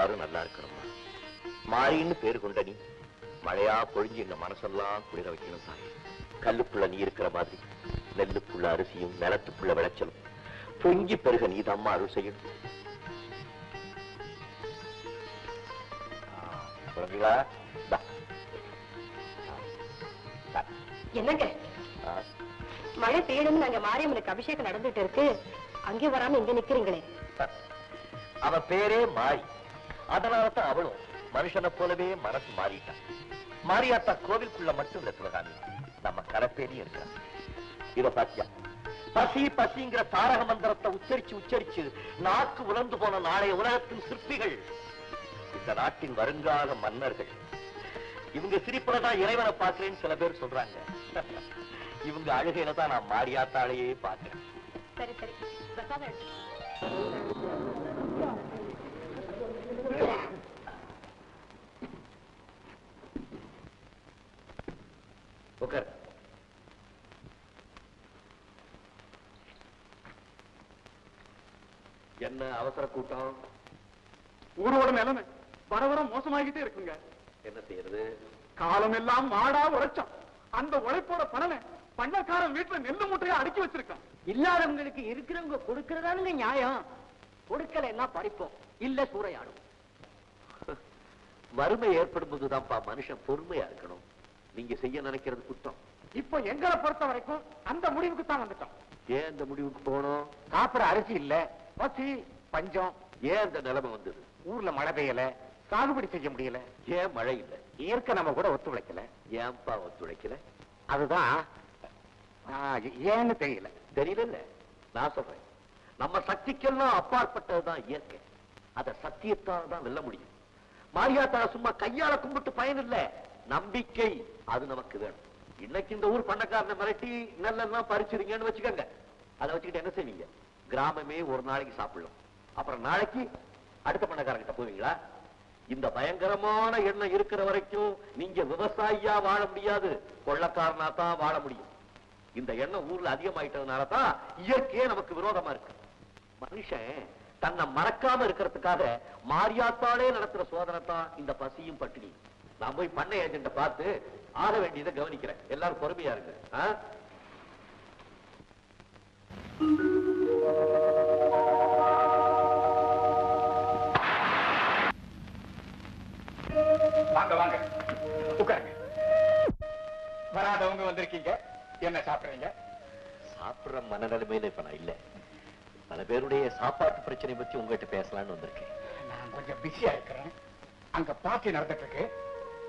எல்லாரும் நல்லா இருக்கணும்மா. மாரின்னு பேரு கொண்ட நீ மழையா பொழிஞ்சு இந்த மனசெல்லாம் குளிர வைக்கணும் சாமி. கல்லுக்குள்ள நீ இருக்கிற மாதிரி நெல்லுக்குள்ள அரிசியும் நிலத்துக்குள்ள விளைச்சலும் பொங்கி பெருக நீ அம்மா அருள் செய்யணும் குழந்தைகளா. என்னங்க? மழை பெய்யணும்னு நாங்க மாரியம்மனுக்கு அபிஷேகம் நடந்துட்டு இருக்கு. அங்கே வராம இங்க நிக்கிறீங்களே. அவ பேரே மாறி அதனாலதான் அவளும் மனுஷனை போலவே மனசு மாறிட்டான் மாரியாத்தா கோவிலுக்குள்ள மட்டும் இல்ல சிவகாமி நம்ம கரப்பேரி இருக்கிறான் இத பாத்தியா. பசி பசிங்கிற தாரக மந்திரத்தை உச்சரிச்சு உச்சரிச்சு நாக்கு உலர்ந்து போன நாளைய உலகத்தின் சிற்பிகள் இந்த நாட்டின் வருங்கால மன்னர்கள். இவங்க சிரிப்புலதான் இறைவனை பார்க்கிறேன்னு சில பேர் சொல்றாங்க. இவங்க அழுகையில தான் நான் மாரியாத்தாலேயே பார்க்கிறேன். சரி சரி பிரசாதம் எடுத்து உட்கார் என்ன அவசர கூட்டம்? ஊரோட நிலைமை வர வர மோசமாகிட்டே இருக்குங்க. என்ன செய்யறது? காலம் எல்லாம் மாடா உழைச்சோம் அந்த உழைப்போட பலனை பண்ணக்காரன் வீட்டுல நெல்லு மூட்டையா அடுக்கி வச்சிருக்கான். இல்லாதவங்களுக்கு இருக்கிறவங்க கொடுக்கறதானுங்க நியாயம். கொடுக்கலைன்னா பறிப்போம் இல்ல சூறையாடும் வறுமை ஏற்படும் போதுதான்ப்பா மனுஷன் பொறுமையா இருக்கணும். நீங்க செய்ய நினைக்கிறது குற்றம். இப்போ எங்களை பொறுத்த வரைக்கும் அந்த முடிவுக்கு தான் வந்துட்டோம். ஏன் இந்த முடிவுக்கு போனோம் சாப்பிட அரிசி இல்ல. பசி பஞ்சம். ஏன் இந்த நிலைமை வந்தது? ஊர்ல மழை பெய்யல சாகுபடி செய்ய முடியல. ஏன் மழை இல்ல? இயற்கை நம்ம கூட ஒத்துழைக்கல. ஏன்பா ஒத்துழைக்கல? அதுதான் ஏன்னு தெரியல. தெரியல நான் சொல்றேன். நம்ம சக்திக்கெல்லாம் அப்பாற்பட்டதுதான் இயற்கை. அத சத்தியத்தால் தான் வெல்ல முடியும். மாரியாத்தா சும்மா கையால கும்பிட்டு பயன் இல்ல நம்பிக்கை அது நமக்கு வேணும். இன்னைக்கு இந்த ஊர் பண்ணக்காரனை மிரட்டி நெல்லெல்லாம் பறிச்சிருங்கன்னு வச்சுக்கோங்க. அதை வச்சுக்கிட்டு என்ன செய்வீங்க? கிராமமே ஒரு நாளைக்கு சாப்பிடலாம். அப்புறம் நாளைக்கு அடுத்த பண்ணக்காரங்கிட்ட போவீங்களா? இந்த பயங்கரமான எண்ணம் இருக்கிற வரைக்கும் நீங்க விவசாயியா வாழ முடியாது. கொள்ளக்காரனா தான் வாழ முடியும். இந்த எண்ணம் ஊர்ல அதிகமாயிட்டதுனால தான் இயற்கையே நமக்கு விரோதமா இருக்கு. மனுஷன் தன்னை மறக்காம இருக்கிறதுக்காக மாரியாத்தாலே நடத்துற சோதனை தான் இந்த பசியும் பட்டினி நான் போய் பண்ணை ஏஜென்ட பார்த்து ஆக வேண்டியதை கவனிக்கிறேன். எல்லாரும் பொறுமையா இருக்கு ஆ? வாங்க வாங்க. உட்காருங்க. வராதவங்க வந்திருக்கீங்க. என்ன சாப்பிடுறீங்க? சாப்பிடுற மனநிலைமையில இப்ப நான் இல்ல. பல பேருடைய சாப்பாட்டு பிரச்சனை பத்தி உங்ககிட்ட பேசலாம்னு வந்திருக்கேன். நான் கொஞ்சம் பிஸியா இருக்கிறேன். அங்க பார்ட்டி நடந்துட்டு இருக்கு.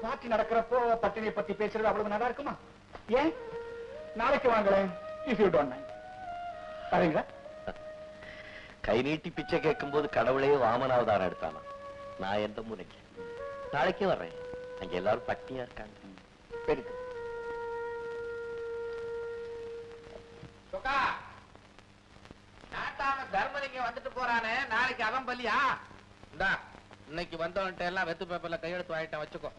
பார்ட்டி நடக்கிறப்போ பட்டினியை பத்தி பேசுறது அவ்வளவு நல்லா இருக்குமா? ஏன்? நாளைக்கு வாங்களேன். இஃப் யூ டோன்ட் மைண்ட் வரீங்களா கை நீட்டி பிச்சை கேட்கும் போது கடவுளே வாமனாவதாரம் எடுத்தானா? நான் எந்த முறைக்கு நாளைக்கே வர்றேன். அங்க எல்லாரும் பட்டினியா இருக்காங்க. நாட்டாம தர்மலிங்கம் வந்துட்டு போறானே. நாளைக்கு அவன் பலியா இந்தா இன்னைக்கு வந்தவன்ட்ட எல்லாம் வெத்து பேப்பர்ல கையெழுத்து வாங்கிட்டேன் வச்சுக்கோ.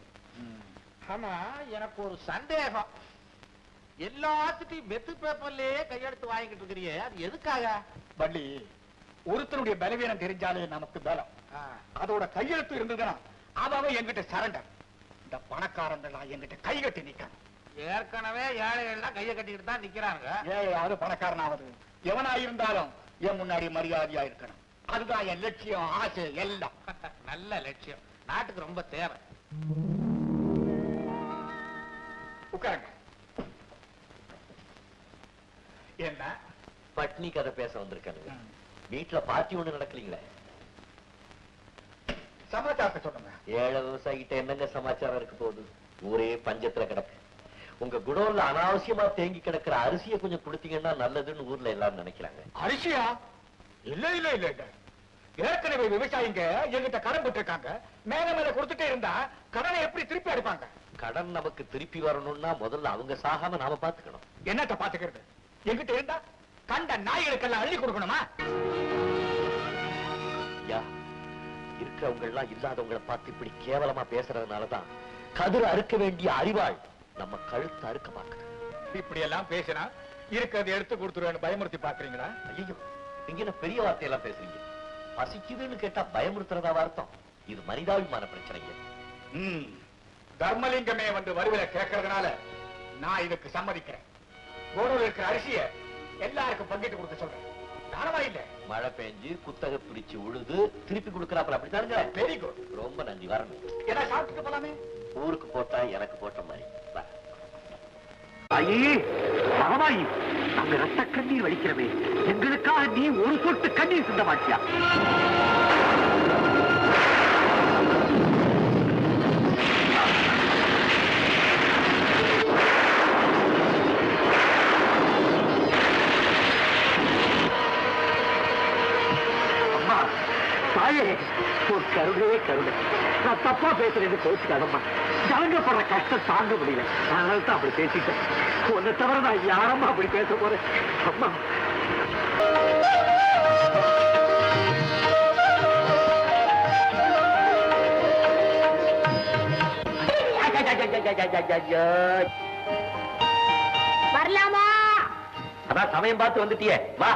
ஆமா எனக்கு ஒரு சந்தேகம். எல்லாத்துட்டையும் வெத்து பேப்பர்லயே கையெழுத்து வாங்கிட்டு இருக்கிறியே அது எதுக்காக? வள்ளி ஒருத்தருடைய பலவீனம் தெரிஞ்சாலே நமக்கு பலம். அதோட கையெழுத்து இருந்ததுன்னா அவன் என்கிட்ட சரண்டர் இந்த பணக்காரங்களாம் என்கிட்ட கை கட்டி நிக்கணும் ஏற்கனவே ஏழைகள்லாம் கையை கட்டிக்கிட்டு தான் நிக்கிறாங்க. ஏழையாவது பணக்காரனாவது? எவனா இருந்தாலும் என் முன்னாடி மரியாதையா இருக்கணும். அதுதான் என் லட்சியம் ஆசை எல்லாம். நல்ல லட்சியம். நாட்டுக்கு ரொம்ப தேவை. உட்காருங்க. என்ன? பட்னி கதை பேச வந்திருக்கானுங்க. வீட்டுல பார்ட்டி ஒண்ணு நடக்கலீங்களே? சமாச்சாரத்தை சொல்லுங்க. ஏழை விவசாயிகிட்ட என்னங்க சமாச்சாரம் இருக்க போகுது? ஊரே பஞ்சத்துல கிடக்கு. உங்க குடோன்ல அனாவசியமா தேங்கி கிடக்குற அரிசியை கொஞ்சம் கொடுத்தீங்கன்னா நல்லதுன்னு ஊர்ல எல்லாரும் நினைக்கிறாங்க. அரிசியா? இல்ல இல்ல இல்ல. ஏற்கனவே விவசாயிங்க என்கிட்ட கடன் பெற்றிருக்காங்க. மேல மேல கொடுத்துட்டே இருந்தா கடனை எப்படி திருப்பி அடிப்பாங்க? கடன் நமக்கு திருப்பி வரணும்னா முதல்ல அவங்க சாகாம நாம பாத்துக்கணும். என்னத்த பாத்துக்கிறது? என்கிட்ட இருந்தா கண்ட நாய்களுக்கெல்லாம் அள்ளி கொடுக்கணுமா? ஐயா இருக்கிறவங்க எல்லாம் இல்லாதவங்கள பார்த்து இப்படி கேவலமா பேசுறதுனாலதான் கதிர் அறுக்க வேண்டிய அறிவாள் நம்ம கழுத்து அறுக்க பாக்குது இப்படி எல்லாம் பேசினா இருக்கிறத எடுத்து கொடுத்துருவேன்னு பயமுறுத்தி பாக்குறீங்களா ஐயோ நீங்க பெரிய வார்த்தையெல்லாம் பேசுறீங்க? பசிக்குதுன்னு கேட்டா பயமுறுத்துறதா அர்த்தம். இது மனிதாபிமான பிரச்சனைங்க. ம், தர்மலிங்கமே வந்து வருவில கேட்கறதுனால நான் இதுக்கு சம்மதிக்கிறேன். கோடூர்ல இருக்கிற அரிசிய எல்லாருக்கும் பங்கிட்டு கொடுக்க சொல்றேன். தானமா இல்ல. மழை பெஞ்சு குத்தகை பிடிச்சு உழுது திருப்பி கொடுக்கறாப்புல அப்படித்தானுங்க வெரி குட் ரொம்ப நன்றி வரணும். என்ன சாப்பிட்டுட்டு போலாமே? ஊருக்கு போட்டா எனக்கு போட்ட மாதிரி. வா. ஐயே பரவாயி. நாங்க ரத்த கண்ணீர் வலிக்கிறவே எங்களுக்காக நீ ஒரு சொட்டு கண்ணீர் சிந்த மாட்டியா அம்மா தாயே ஒரு கருணையே கருணை. நான் தப்பா பேசுறது கோச்சுக்காதம்மா. ஜனங்கப்படுற கஷ்டம் தாங்க முடியல. அதனால தான் அப்படி பேசிட்டேன். உன்னை தவிர நான் யாரம்மா அப்படி பேச போறேன்? அம்மா. வரலாமா அதான் சமயம் பார்த்து வந்துட்டியே வா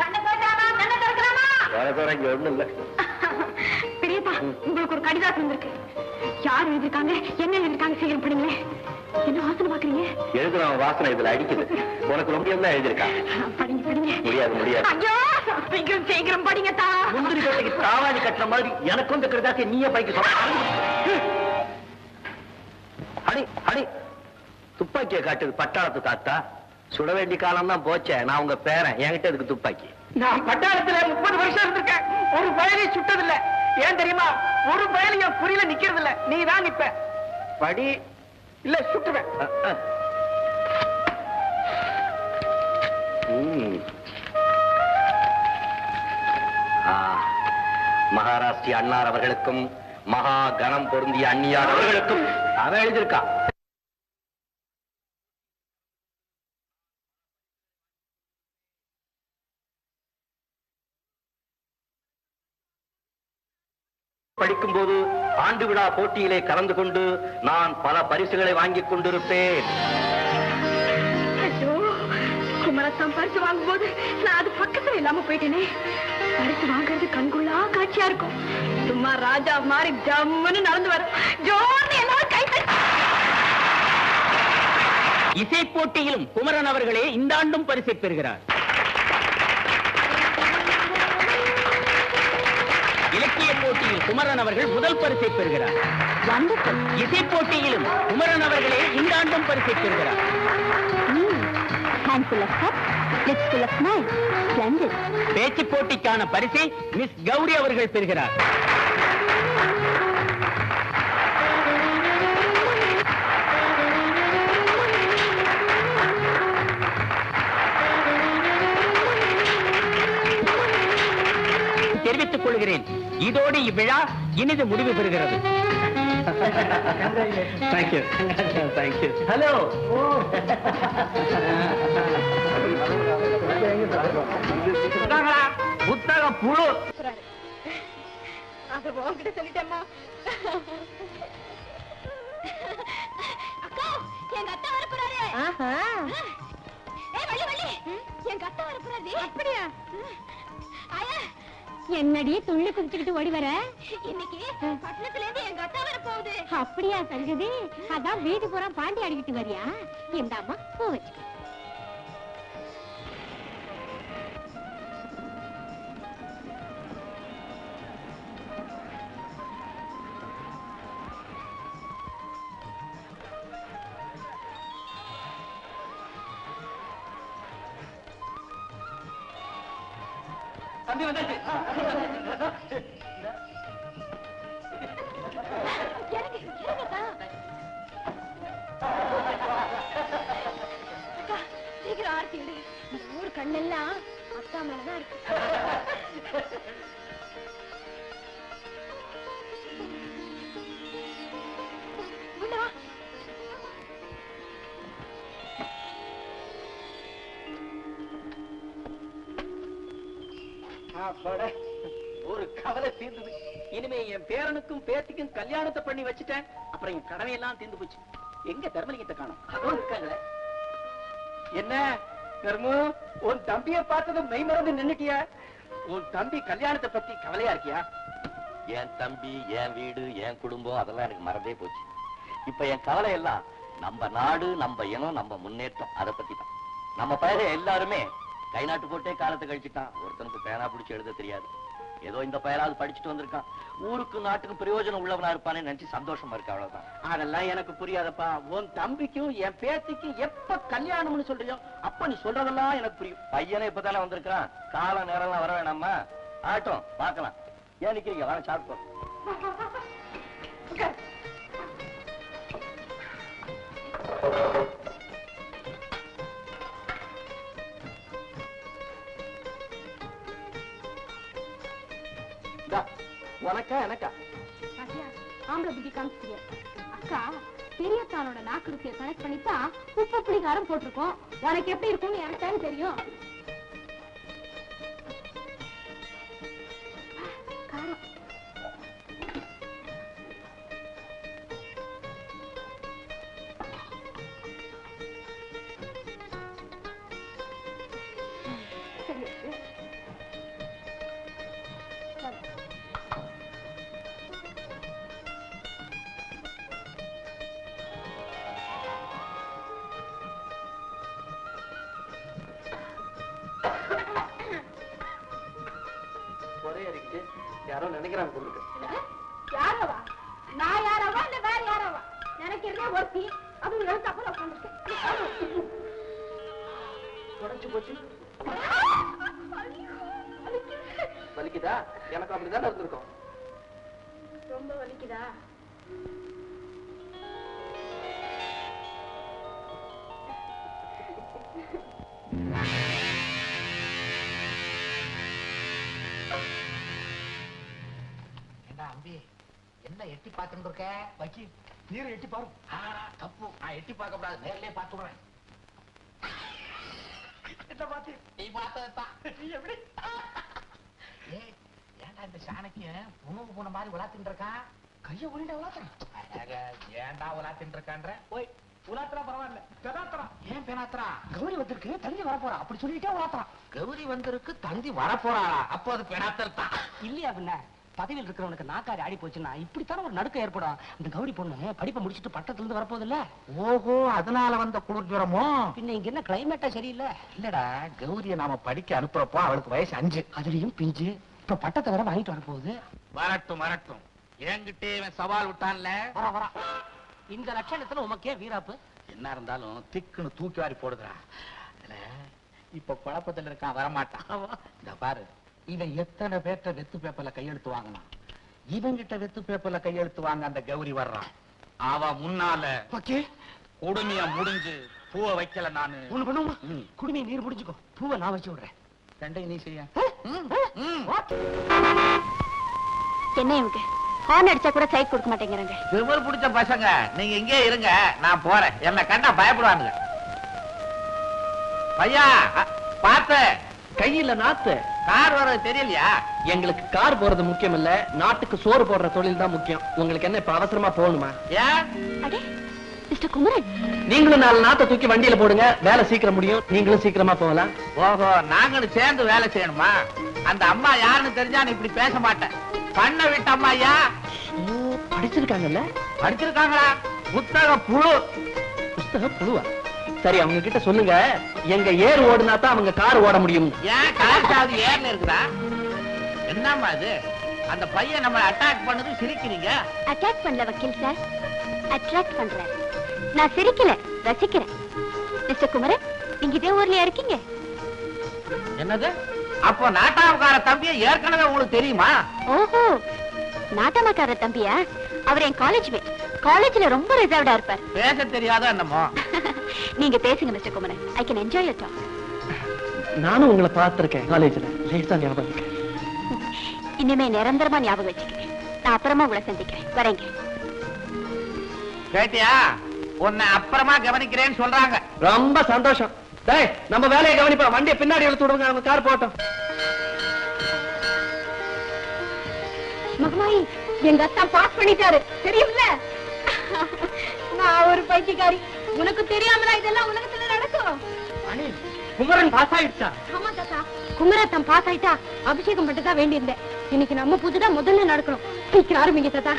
கண்ணை போட்டாமா கண்ணை திறக்கலாமா இங்க ஒண்ணும் இல்ல உங்களுக்கு ஒரு கடிதாசம் வந்திருக்கு யார் எழுதிருக்காங்க என்ன எழுதிருக்காங்க சீக்கிரம் படிங்களே என்ன வாசனை பாக்குறீங்க எழுதுற வாசனை இதுல அடிக்குது. உனக்கு ரொம்ப தான் எழுதியிருக்கான் படிங்க படிங்க. முடியாது முடியாது. ஐயோ சீக்கிரம் சீக்கிரம் படிங்க தா. முந்திரி கட்டைக்கு தாவாளி கட்டுற மாதிரி எனக்கும் இந்த கிருதாசை நீயே பைக்கு சொல்ல அடி அடி துப்பாக்கியை காட்டுது பட்டாளத்து தாத்தா. சுட வேண்டிய காலம் தான் போச்சே. நான் உங்க பேரன். என்கிட்ட இதுக்கு துப்பாக்கி? நான் பட்டாளத்துல முப்பது வருஷம் இருந்திருக்கேன். ஒரு பயலை சுட்டதில்ல. ஏன் தெரியுமா? ஒரு பயல் என் குறியில நிக்கிறது இல்ல நீ தான் நிப்ப. படி இல்ல சுட்டுவேன். மகாராஷ்டிரிய அன்னார் அவர்களுக்கும் மகா கணம் பொருந்திய அந்நியார் அவர்களுக்கும் அவன் எழுதியிருக்கான். படிக்கும்போது ஆண்டு விழா போட்டியிலே கலந்து கொண்டு நான் பல பரிசுகளை வாங்கிக் கொண்டிருப்பேன். ஐயோ குமரத்தான் பரிசு வாங்கும்போது நான் அது பக்கத்துல இல்லாம போயிட்டேனே. பரிசு வாங்குறது கண்குள்ளா காட்சியா இருக்கும். சும்மா ராஜா மாதிரி ஜம்முன்னு நடந்து வர ஜோன்னு எல்லாரும் கை இசை போட்டியிலும் குமரன் அவர்களே இந்த ஆண்டும் பரிசை பெறுகிறார். இலக்கிய போட்டியில் குமரன் அவர்கள் முதல் பரிசை பெறுகிறார். இசை போட்டியிலும் குமரன் அவர்களே இந்த ஆண்டும் பரிசை பெறுகிறார். Splendid. பேச்சு போட்டிக்கான பரிசை மிஸ் கௌரி அவர்கள் பெறுகிறார். இதோடு இவ்விழா இனிது முடிவு பெறுகிறது. தேங்க்யூ தேங்க்யூ ஹலோ புத்தக புழு. அது உன்கிட்ட சொல்லிட்டேம்மா. அக்கா எங்க அத்தா வர போறாரு. ஏய் வள்ளி வள்ளி. எங்க அத்தா வர போறாரு அப்படியா? என்னடி துள்ளி குதிச்சுக்கிட்டு ஓடி வர? இன்னைக்கு பட்டணத்துல இருந்து எங்க அத்தா வர போகுது. அப்படியா சங்கதி அதான் வீட்டு பூரா பாண்டி ஆடிக்கிட்டு வரியா? இந்த அம்மா பூ வச்சுக்க. கண்ணெல்லாம் அக்கா மேலதான் இருக்கு. ஒரு கவலை தீர்ந்தது. இனிமே என் பேரனுக்கும் பேத்திக்கும் கல்யாணத்தை பண்ணி வச்சுட்டேன். அப்புறம் என் கடமையெல்லாம் தீர்ந்து போச்சு. எங்க தர்மலிங்கத்தை காணும்? அதோ இருக்காங்களே. என்ன? கர்மு உன் தம்பிய பார்த்ததும் மெய் மறந்து நின்னுட்டியா? உன் தம்பி கல்யாணத்தை பத்தி கவலையா இருக்கியா? என் தம்பி என் வீடு என் குடும்பம் அதெல்லாம் எனக்கு மறந்தே போச்சு. இப்ப என் கவலை எல்லாம் நம்ம நாடு நம்ம இனம் நம்ம முன்னேற்றம் அதை பத்தி தான். நம்ம பயிர எல்லாருமே கை நாட்டு போட்டே காலத்தை கழிச்சுட்டான். ஒருத்தனுக்கு பேனா பிடிச்சி எழுத தெரியாது. ஏதோ இந்த பயிராவது படிச்சுட்டு வந்திருக்கான். ஊருக்கு நாட்டுக்கு பிரயோஜனம் உள்ளவனா இருப்பானே நினைச்சு சந்தோஷமா இருக்கு அவ்வளவுதான். அதெல்லாம் எனக்கு புரியாதப்பா. உன் தம்பிக்கும் என் பேத்திக்கும் எப்ப கல்யாணம்னு சொல்றியோ அப்ப நீ சொல்றதெல்லாம் எனக்கு புரியும். பையனே இப்பதானே வந்திருக்கான் கால நேரம்லாம் வர வேணாமா ஆட்டம் பார்க்கலாம். ஏன் நிக்கிறீங்க? வாங்க சாப்பிட்டு உனக்கா எனக்கா? ஆம்பளை புத்தி காமிச்சிட்டிய. அக்கா பெரியத்தானோட நாக்கு ருசியை கனெக்ட் பண்ணித்தான் உப்பு புளிகாரம் போட்டிருக்கோம். உனக்கு எப்படி இருக்கும்னு எனக்கு தானே தெரியும். நினைக்கிறாங்க கொடுக்கு யாரவா? நான் யாரவா இல்ல வேற யாரவா? நினைக்கிறதே ஒருத்தி? அது எழுத்து அப்புறம் உட்காந்துருக்கேன் உடஞ்சு போச்சு. வலிக்குதா. எனக்கு அப்படிதான் இருந்திருக்கும். ரொம்ப வலிக்குதா? அம்பி என்ன எட்டி பார்த்துட்டு இருக்க? வக்கி நீரை எட்டி பாரு. தப்பு. நான் எட்டி பார்க்க கூடாது நேர்லயே பார்த்துடுறேன் என்ன பாத்து நீ பார்த்ததுதான். நீ எப்படி? ஏய், ஏன்டா இந்த சாணக்கியன் உணவு போன மாதிரி விளாத்துட்டு இருக்கான் கைய உருண்ட விளாத்துறான் ஏன்டா விளாத்துட்டு இருக்கான்ற? ஓய் உலாத்துறா பரவாயில்ல. பெதாத்துறான் ஏன் பேனாத்துறா கௌரி வந்திருக்கு தள்ளி வரப்போறா. அப்படி சொல்லிட்டே உலாத்துறான். கௌரி வந்திருக்கு தந்தி வரப்போறாளா? அப்போ அது பேனாத்தல் தான். இல்லையா பின்ன? பதவியில் இருக்கிறவனுக்கு நாக்காரி ஆடி போச்சுன்னா இப்படித்தானே ஒரு நடுக்கம் ஏற்படும். இந்த கௌரி பொண்ணு படிப்பை முடிச்சிட்டு பட்டத்துல இருந்து வரப்போகுது இல்ல ஓஹோ அதனால வந்த குளிர் ஜுரமோ பின்ன இங்க என்ன கிளைமேட்டா சரியில்லை? இல்லடா கௌரிய நாம படிக்க அனுப்புறப்போ அவளுக்கு வயசு அஞ்சு. அதுலயும் பிஞ்சு. இப்ப பட்டத்தை வேற வாங்கிட்டு வரப்போகுது. வரட்டும் வரட்டும். என்கிட்டே இவன் சவால் விட்டான்ல? வர வர. இந்த லட்சணத்துல உமக்கே வீராப்பு. என்ன இருந்தாலும் திக்குன்னு தூக்கி வாரி போடுதுடா. இப்ப குழப்பத்துல இருக்கான் வரமாட்டான். இந்த பாரு. இவன் எத்தனை பேர்ட்ட வெத்து பேப்பர்ல கையெழுத்து வாங்கினான்? இவங்கிட்ட வெத்து பேப்பர்ல கையெழுத்து வாங்க அந்த கௌரி வர்றான். அவ முன்னால ஓகே. கொடுமையா முடிஞ்சு பூவை வைக்கல நானு. ஒண்ணு பண்ணுவோமா. குடுமையை நீர் முடிச்சுக்கோ பூவை நான் வச்சு விடுறேன். ரெண்டையும் நீ செய்ய. என்ன இவங்க ஹார்ன் அடிச்சா கூட சைட் கொடுக்க மாட்டேங்கிறாங்க. விமல் பிடிச்ச பசங்க. நீங்க இங்கே இருங்க. நான் போறேன். என்ன கண்டா பயப்படுவானுங்க. பையா பார்த்து. கையில நாத்து. கார் வர்றது தெரியலையா? எங்களுக்கு கார் போறது முக்கியம் இல்ல நாட்டுக்கு சோறு போடுற தொழில் தான் முக்கியம். உங்களுக்கு என்ன இப்ப அவசரமா போகணுமா? நீங்களும் நாலு நாத்தை தூக்கி வண்டியில போடுங்க. வேலை சீக்கிரம் முடியும். நீங்களும் சீக்கிரமா போகலாம். ஓஹோ நாங்களும் சேர்ந்து வேலை செய்யணுமா? அந்த அம்மா யாருன்னு தெரிஞ்சா நீ இப்படி பேச மாட்டேன். பண்ண விட்ட அம்மா ஐயா. படிச்சிருக்காங்கல்ல? படிச்சிருக்காங்களா? புத்தக புழு. புஸ்தக புழுவா? சரி அவங்க கிட்ட சொல்லுங்க. எங்க ஏர் ஓடுனா தான் அவங்க கார் ஓட முடியும். ஏன் கார் சாவி ஏர்ல இருக்குதா? என்னம்மா இது அந்த பையன் நம்ம அட்டாக் பண்ணது சிரிக்கிறீங்க. அட்டாக் பண்ணல வக்கீல் சார். அட்ராக்ட் பண்றேன் நான் சிரிக்கல ரசிக்கிறேன். மிஸ்டர் குமரன் நீங்க இதே ஊர்லயா இருக்கீங்க? என்னது? அப்போ நாட்டாவுக்கார தம்பியை ஏற்கனவே உங்களுக்கு தெரியுமா? ஓஹோ நாட்டமக்கார தம்பியா? அவர் என் காலேஜ் மேட் காலேஜ்ல ரொம்ப ரிசர்வ்டா இருப்பார். பேச தெரியாத என்னமோ? நீங்க பேசுங்க mister Kumaran. I can enjoy your talk நானும் உங்களை பார்த்திருக்கேன் காலேஜ்ல லேசா ஞாபகம் இருக்கு. இனிமே நிரந்தரமா ஞாபகம் வச்சுக்கிறேன். நான் அப்புறமா உங்களை சந்திக்கிறேன். வரேங்க. கேட்டியா உன்னை அப்புறமா கவனிக்கிறேன்னு சொல்றாங்க. ரொம்ப சந்தோஷம். டேய் நம்ம வேலையை கவனிப்பா. வண்டியை பின்னாடி இழுத்து விடுங்க. அவங்க கார் போட்டோம். மகமாயி எங்க அத்தா பாஸ் பண்ணிட்டாரு. தெரியும்ல? நான் ஒரு பைத்தியக்காரி. உனக்கு தெரியாமலா இதெல்லாம் உலகத்துல நடக்கும்? குமரன் பாஸ் ஆயிடுச்சா ஆமா தாத்தா. குமரத்தம் பாஸ் ஆயிட்டா அபிஷேகம் தான் வேண்டியிருந்தேன். இன்னைக்கு நம்ம பூஜை தான் முதல்ல நடக்கணும். சீக்கிரம் ஆரம்பிங்க தாத்தா.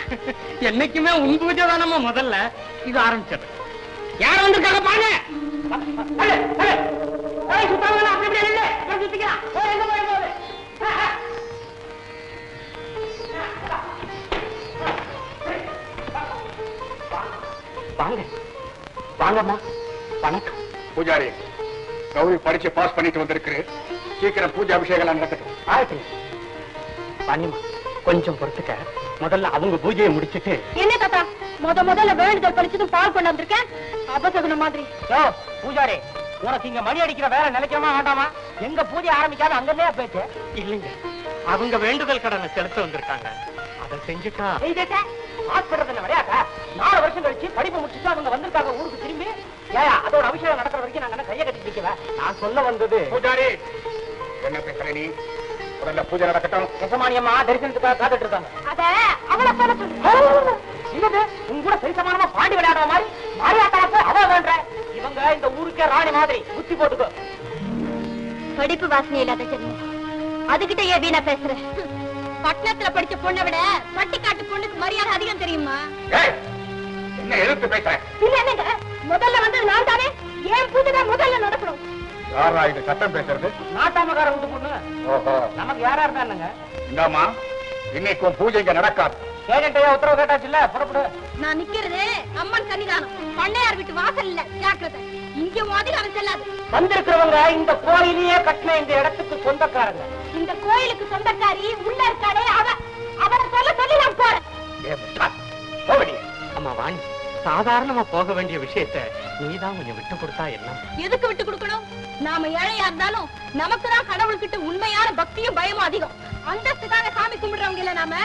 என்னைக்குமே உன் பூஜை தானம்மா முதல்ல. இது ஆரம்பிச்சது. யார் வந்திருக்காங்க பாருங்க. வாங்கம்மா. வணக்கம். பூஜாரி கௌரி படிச்சு பாஸ் பண்ணிட்டு வந்திருக்கு சீக்கிரம் பூஜை அபிஷேகம் நடக்கட்டும். ஆயிட்டு. வாணியம்மா கொஞ்சம் பொறுத்துக்க. முதல்ல அவங்க பூஜையை முடிச்சிட்டு என்ன தாத்தா? முத முதல்ல வேண்டுதல் படிச்சதும் பால் கொண்டு வந்திருக்கேன் அபசகுன மாதிரி. யோ பூஜாரி உனக்கு இங்க மணி அடிக்கிற வேலை நிலைக்கமா வேண்டாமா? எங்க பூஜை ஆரம்பிக்காம அங்கன்னே பேச்சு இல்லைங்க. அவங்க வேண்டுதல் கடனை செலுத்த வந்திருக்காங்க. அதை செஞ்சுட்டா ஹாஸ்பிட்டல் விளையாட்டா அபிஷேகம் நடக்கிற வரைக்கும் நாங்க என்ன கையை கட்டி நிக்கல நான் சொல்ல வந்தது பூஜாரி! என்ன பேசுற நீ? முதல்ல பூஜை நடக்கட்டும். ரசமானியம்மா தரிசனத்துக்காக காத்துட்டு இருக்காங்க. அத அவளை சொல்ல சொல்லு. என்னது? உங்க கூட சரி சமானமா பாண்டி விளையாடுற மாதிரி? மாரியாத்தாவுக்கு அவ வேண்ட. இவங்க இந்த ஊருக்கே ராணி மாதிரி. புத்தி போட்டுக்கோ. படிப்பு வாசனை இல்லாத ஜென்மம். அதுகிட்ட ஏன் வீணா பேசுற? பட்டணத்துல படிச்ச பொண்ணை விட பட்டிக்காட்டு பொண்ணுக்கு மரியாதை அதிகம் தெரியுமா? என்ன எதிர்த்து பேசுற? இல்ல என்னங்க முதல்ல வந்து நான் தானே ஏன் பூஜை தான் முதல்ல நடக்கணும்? யாரா இது சட்டம் பேசுறது? நாட்டாமக்கார விட்டு பொண்ணு. ஓஹோ. நமக்கு யாரா இருந்தா என்னங்க? இந்தாமா இன்னைக்கு உன் பூஜை இங்க நடக்காது. ஏஜென்ட்டையா உத்தரவு கேட்டாச்சுல்ல? புறப்படு. நான் நிக்கிறது அம்மன் சன்னிதானம் பண்ணையார் வீட்டு வாசல் இல்ல. ஜாக்கிரதை. இங்க அதிகாரம் செல்லாது. வந்திருக்கிறவங்க இந்த கோயிலையே கட்டின இந்த இடத்துக்கு சொந்தக்காரங்க. இந்த கோயிலுக்கு சொந்தக்காரி உள்ள இருக்காளே அவ. அவரை சொல்ல சொல்லி நான் போறேன். அம்மா வாணி. சாதாரணமா போக வேண்டிய விஷயத்த நீதான் கொஞ்சம் விட்டு கொடுத்தா என்ன? எதுக்கு விட்டு கொடுக்கணும்? நாம ஏழையா இருந்தாலும் நமக்கு தான் கடவுள்கிட்ட உண்மையான பக்தியும் பயமும் அதிகம். அந்தஸ்துக்காக சாமி கும்பிடுறவங்க இல்ல நாம.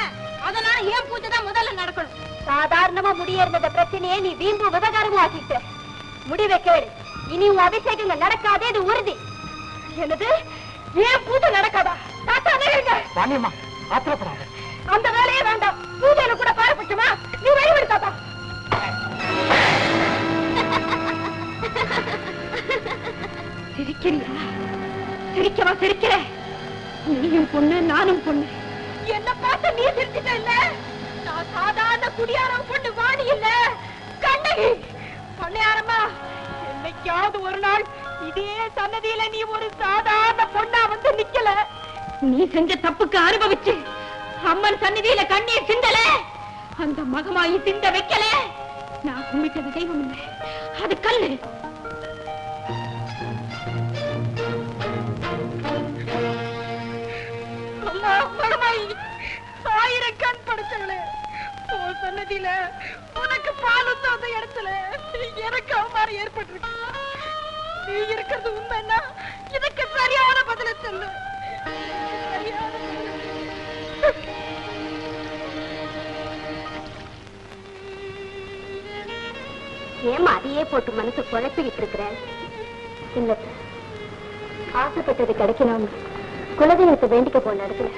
அதனால ஏன் பூஜை தான் முதல்ல நடக்கணும்? சாதாரணமா முடியறத பிரச்சனையே நீ வீம்பு விவகாரமும் ஆக்கிட்ட. முடிவை கேடு இனி உன் அபிஷேகங்கள் நடக்காதே இது உறுதி. என்னது? ஏன் பூஜை நடக்காதா? தாத்தா. வாணியம்மா ஆத்திரப்படாத. அந்த வேலையே வேண்டாம். பூஜையில கூட பாரபட்சமா? நீ வழிவிடு தாத்தா. சிரிக்கிறியா சிரிக்கவா சிரிக்கிற? நீயும் பொண்ணு நானும் பொண்ணு. என்ன பார்த்து நீ சிரிச்சிட்ட இல்ல? நான் சாதாரண குடியாரம் பொண்ணு வாணி இல்ல. கண்ணகி பண்ணையாரம்மா என்னைக்காவது ஒரு நாள் இதே சன்னதியில நீ ஒரு சாதாரண பொண்ணா வந்து நிக்கல. நீ செஞ்ச தப்புக்கு அனுபவிச்சு அம்மன் சன்னதியில கண்ணீர் சிந்தல. அந்த மகமாயி சிந்த வைக்கல. நான் கும்பிட்டது தெய்வம் இல்லை அது கல்லு. மகமாயி ஆயிரம் கண் படைச்சவளே உன் சன்னதியில உனக்கு பாலும் தோந்த இடத்துல எனக்கு அவமானம் ஏற்பட்டிருக்கு. நீ இருக்கிறது உண்மைன்னா இதுக்கு சரியான பதில சொல்லு. ஏமா அதையே போட்டு மனசு குழப்பிக்கிட்டு இருக்கிற? இல்ல ஆசைப்பட்டது கிடைக்கணும் குலதெய்வத்தை வேண்டிக்க போன இடத்துல.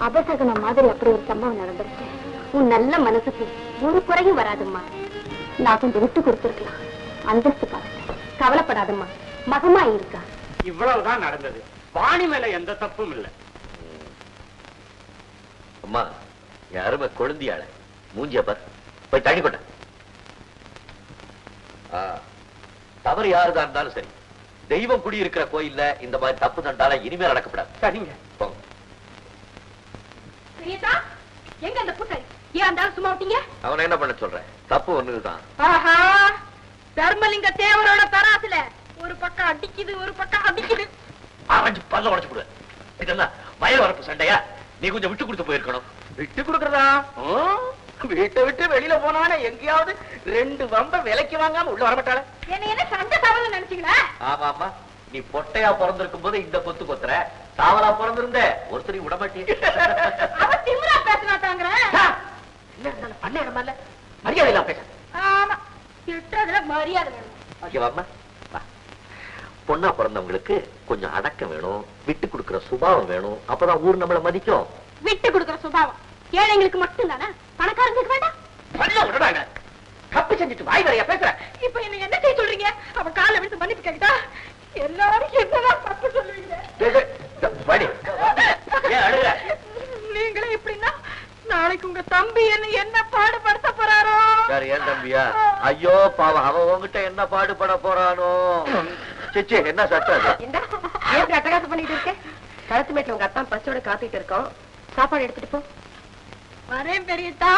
அபசகனம் மாதிரி அப்படி ஒரு சம்பவம் நடந்துருச்சு உன் நல்ல மனசுக்கு ஒரு குறையும் வராதும்மா. நான் கொஞ்சம் விட்டு கொடுத்துருக்கலாம். அந்தஸ்துக்காக கவலைப்படாதம்மா. மகமா இருக்கா? இவ்வளவுதான் நடந்தது. வாணி மேல எந்த தப்பும் இல்ல. அம்மா என் அருமை கொழுந்தியாள. மூஞ்சிய பார். போய் தண்ணி கொட்ட. ஆ, தவறு யாருதான் இருந்தாலும் சரி. தெய்வம் குடியிருக்கிற கோயில்ல இந்த மாதிரி தப்பு தண்டால இனிமேல் நடக்கப்படாது. சரிங்க. பிரியதா எங்க அந்த புட்டை? ஏன் இருந்தாலும் சும்மா விட்டீங்க? அவனை என்ன பண்ண சொல்றேன் தப்பு ஒண்ணுதான் ஆஹா தர்மலிங்க தேவரோட தராசுல. ஒரு பக்கம் அடிக்குது ஒரு பக்கம் அடிக்குது. அரைஞ்சு பல்ல உடைச்சு போடுவேன் இதெல்லாம் வயல் வரப்பு சண்டையா? நீ கொஞ்சம் விட்டு கொடுத்து போயிருக்கணும். விட்டு கொடுக்கறதா? வீட்டை விட்டு வெளியில போனானே எங்கேயாவது ரெண்டு வம்ப விலைக்கு வாங்காம உள்ள வரமாட்டாளே. என்ன என்ன சண்டை தவறு நினைச்சீங்களா? ஆமா ஆமா நீ பொட்டையா பிறந்திருக்கும் போது இந்த கொத்து கொத்துற. சாவலா பிறந்திருந்த. ஒருத்தரையும் விட இல்ல. மரியாதை இல்லாம பேச. பொண்ணா பிறந்தவங்களுக்கு கொஞ்சம் அடக்கம் வேணும். விட்டு கொடுக்கிற சுபாவம் வேணும். அப்பதான் ஊர் நம்மள மதிக்கும். விட்டு கொடுக்கிற சுபாவம். ஏழைங்களுக்கு மட்டும் தானே பணக்காரங்களுக்கு வேண்டாம். தப்பு செஞ்சுட்டு வாய் வரையா பேசுற. இப்ப என்ன என்ன செய்ய சொல்றீங்க? அவ காலை விழுந்து மன்னிப்பு கேட்டா எல்லாரும் என்னதான் தப்பு சொல்லுவீங்க? டேய், டேய், இந்த, வாடி. ஏன் அழுகுற நீ நாளைக்கு உங்க தம்பி என்ன என்ன பாடுபடுத்த போறாரோ? யார் ஏன் தம்பியா? ஐயோ பாவம். அவன் உன்கிட்ட என்ன பாடுபட போறானோ? சிச்சி என்ன சட்டம் இந்தா, ஏன் அட்டகாசம் பண்ணிட்டு இருக்க? கழுத்து மேட்ல உங்க அத்தான் பச்சோட காத்துட்டு இருக்கோம். சாப்பாடு எடுத்துட்டு போ. வரேன் பெரியத்தா.